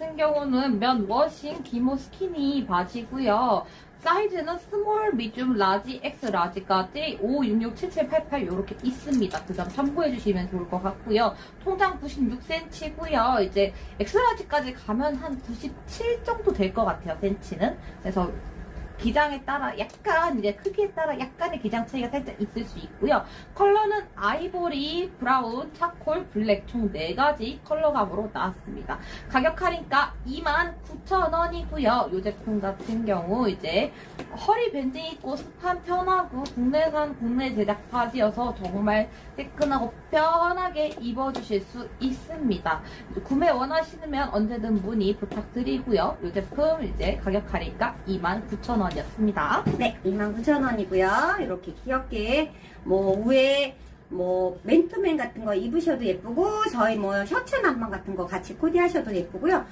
같은 경우는 면 워싱 기모 스키니 바지고요. 사이즈는 스몰, 미디움, 라지, 엑스 라지까지 5, 6, 6, 7, 7, 8, 8 이렇게 있습니다. 그 점 참고해 주시면 좋을 것 같고요. 통장 96cm고요. 이제 엑스 라지까지 가면 한 97 정도 될 것 같아요. 센치는. 그래서 기장에 따라 약간 이제 크기에 따라 약간의 기장 차이가 살짝 있을 수 있고요. 컬러는 아이보리, 브라운, 차콜, 블랙 총 4가지 컬러감으로 나왔습니다. 가격 할인가 29,000원이고요. 이 제품 같은 경우 이제 허리 밴딩 있고 스판 편하고 국내산 국내 제작 바지여서 정말 뜨끈하고 편하게 입어주실 수 있습니다. 구매 원하시면 언제든 문의 부탁드리고요. 이 제품 이제 가격 할인가 29,000원이었습니다. 네, 29,000원이고요. 이렇게 귀엽게 뭐 위에 뭐 맨투맨 같은 거 입으셔도 예쁘고 저희 뭐 셔츠 남방 같은 거 같이 코디하셔도 예쁘고요.